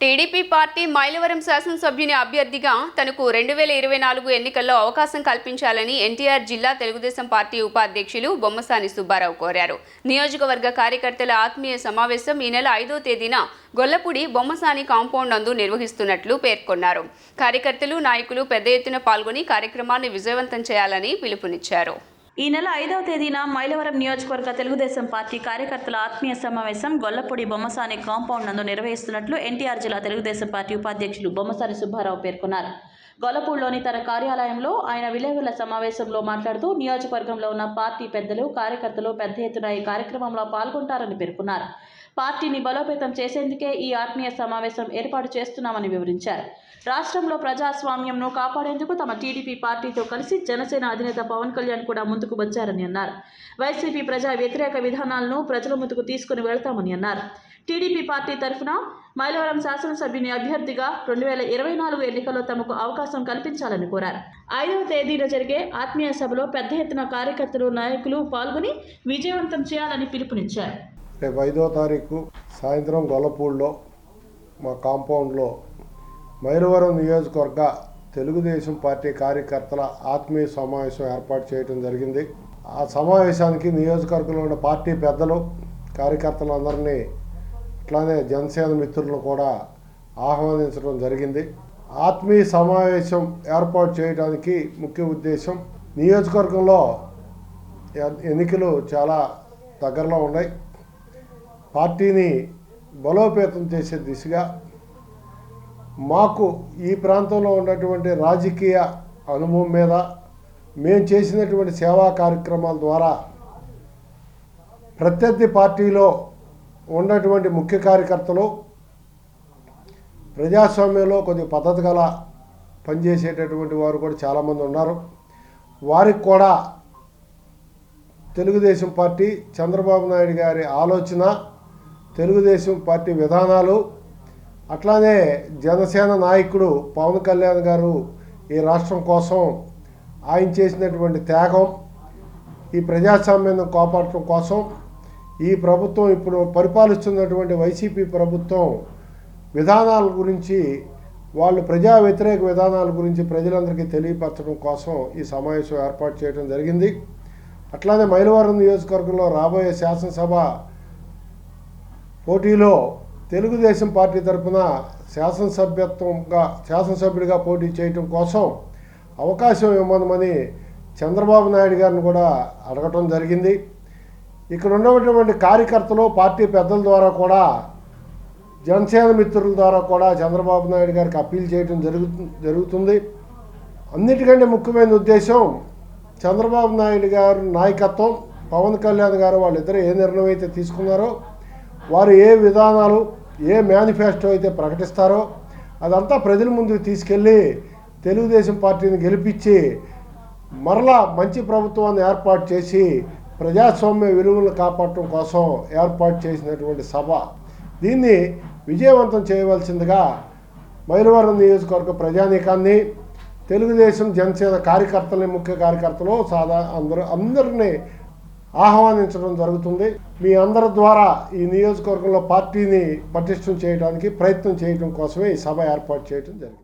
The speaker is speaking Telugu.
టీడీపీ పార్టీ మైలవరం శాసనసభ్యుని అభ్యర్థిగా తనకు రెండు వేల ఇరవై నాలుగు ఎన్నికల్లో అవకాశం కల్పించాలని ఎన్టీఆర్ జిల్లా తెలుగుదేశం పార్టీ ఉపాధ్యక్షులు బొమ్మసాని సుబ్బారావు కోరారు. నియోజకవర్గ కార్యకర్తల ఆత్మీయ సమావేశం ఈ నెల ఐదో తేదీన గొల్లపూడి బొమ్మసాని కాంపౌండ్ నందు నిర్వహిస్తున్నట్లు పేర్కొన్నారు. కార్యకర్తలు నాయకులు పెద్ద ఎత్తున పాల్గొని కార్యక్రమాన్ని విజయవంతం చేయాలని పిలుపునిచ్చారు. ఈ నెల ఐదవ తేదీన మైలవరం నియోజకవర్గ తెలుగుదేశం పార్టీ కార్యకర్తల ఆత్మీయ సమావేశం గొల్లపూడి బొమ్మసాని కాంపౌండ్ నందు నిర్వహిస్తున్నట్లు ఎన్టీఆర్ జిల్లా తెలుగుదేశం పార్టీ ఉపాధ్యక్షులు బొమ్మసాని సుబ్బారావు పేర్కొన్నారు. గొల్లపూడిలోని తన కార్యాలయంలో ఆయన విలేకరుల సమావేశంలో మాట్లాడుతూ నియోజకవర్గంలో ఉన్న పార్టీ పెద్దలు కార్యకర్తలు పెద్ద ఎత్తున ఈ కార్యక్రమంలో పాల్గొంటారని పేర్కొన్నారు. పార్టీని బలోపేతం చేసేందుకే ఈ ఆత్మీయ సమావేశం ఏర్పాటు చేస్తున్నామని వివరించారు. రాష్ట్రంలో ప్రజాస్వామ్యంను కాపాడేందుకు తమ టీడీపీ పార్టీతో కలిసి జనసేన అధినేత పవన్ కళ్యాణ్ కూడా ముందుకు వచ్చారని అన్నారు. వైసీపీ ప్రజా వ్యతిరేక విధానాలను ప్రజల ముందుకు తీసుకుని వెళ్తామని అన్నారు. టీడీపీ పార్టీ తరఫున మైలవరం శాసనసభ్యుని అభ్యర్థిగా రెండు వేల ఇరవై నాలుగు ఎన్నికల్లో తమకు అవకాశం కల్పించాలని కోరారు. ఐదవ తేదీన జరిగే ఆత్మీయ సభలో పెద్ద ఎత్తున కార్యకర్తలు నాయకులు పాల్గొని విజయవంతం చేయాలని పిలుపునిచ్చారు. రేపు ఐదో తారీఖు సాయంత్రం గొల్లపూడిలో మా కాంపౌండ్లో మైలవరం నియోజకవర్గ తెలుగుదేశం పార్టీ కార్యకర్తల ఆత్మీయ సమావేశం ఏర్పాటు చేయడం జరిగింది. ఆ సమావేశానికి నియోజకవర్గంలో ఉన్న పార్టీ పెద్దలు కార్యకర్తలందరినీ అట్లానే జనసేన మిత్రులను కూడా ఆహ్వానించడం జరిగింది. ఆత్మీయ సమావేశం ఏర్పాటు చేయడానికి ముఖ్య ఉద్దేశం నియోజకవర్గంలో ఎన్నికలు చాలా దగ్గరలో ఉన్నాయి. పార్టీని బలోపేతం చేసే దిశగా మాకు ఈ ప్రాంతంలో ఉన్నటువంటి రాజకీయ అనుభవం మీద మేము చేసినటువంటి సేవా కార్యక్రమాల ద్వారా ప్రత్యర్థి పార్టీలో ఉన్నటువంటి ముఖ్య కార్యకర్తలు ప్రజాస్వామ్యంలో కొద్ది పద్ధతి గల పనిచేసేటటువంటి వారు కూడా చాలామంది ఉన్నారు. వారికి కూడా తెలుగుదేశం పార్టీ చంద్రబాబు నాయుడు గారి ఆలోచన తెలుగుదేశం పార్టీ విధానాలు అట్లానే జనసేన నాయకుడు పవన్ కళ్యాణ్ గారు ఈ రాష్ట్రం కోసం ఆయన చేసినటువంటి త్యాగం ఈ ప్రజాస్వామ్యాన్ని కాపాడటం కోసం ఈ ప్రభుత్వం ఇప్పుడు పరిపాలిస్తున్నటువంటి వైసీపీ ప్రభుత్వం విధానాల గురించి వాళ్ళు ప్రజా వ్యతిరేక విధానాల గురించి ప్రజలందరికీ తెలియపరచడం కోసం ఈ సమావేశం ఏర్పాటు చేయడం జరిగింది. అట్లానే మైలవరం నియోజకవర్గంలో రాబోయే శాసనసభ పోటీలో తెలుగుదేశం పార్టీ తరఫున శాసనసభ్యత్వంగా శాసనసభ్యుడిగా పోటీ చేయటం కోసం అవకాశం ఇవ్వమని చంద్రబాబు నాయుడు గారిని కూడా అడగటం జరిగింది. ఇక్కడ ఉన్నటువంటి కార్యకర్తలు పార్టీ పెద్దల ద్వారా కూడా జనసేన మిత్రుల ద్వారా కూడా చంద్రబాబు నాయుడు గారికి అప్పీల్ చేయడం జరుగు జరుగుతుంది. అన్నిటికంటే ముఖ్యమైన ఉద్దేశం చంద్రబాబు నాయుడు గారు నాయకత్వం పవన్ కళ్యాణ్ గారు వాళ్ళిద్దరూ ఏ నిర్ణయం అయితే తీసుకున్నారో వారు ఏ విధానాలు ఏ మేనిఫెస్టో అయితే ప్రకటిస్తారో అదంతా ప్రజల ముందుకు తీసుకెళ్ళి తెలుగుదేశం పార్టీని గెలిపించి మరలా మంచి ప్రభుత్వాన్ని ఏర్పాటు చేసి ప్రజాస్వామ్య విలువలను కాపాడటం కోసం ఏర్పాటు చేసినటువంటి సభ. దీన్ని విజయవంతం చేయవలసిందిగా మైలవరం నియోజకవర్గ ప్రజానీకాన్ని తెలుగుదేశం జనసేన కార్యకర్తలని ముఖ్య కార్యకర్తలు సాదా అందరూ అందరినీ ఆహ్వానించడం జరుగుతుంది. మీ అందరి ద్వారా ఈ నియోజకవర్గంలో పార్టీని పటిష్టం చేయడానికి ప్రయత్నం చేయడం కోసమే ఈ సభ ఏర్పాటు చేయడం జరిగింది.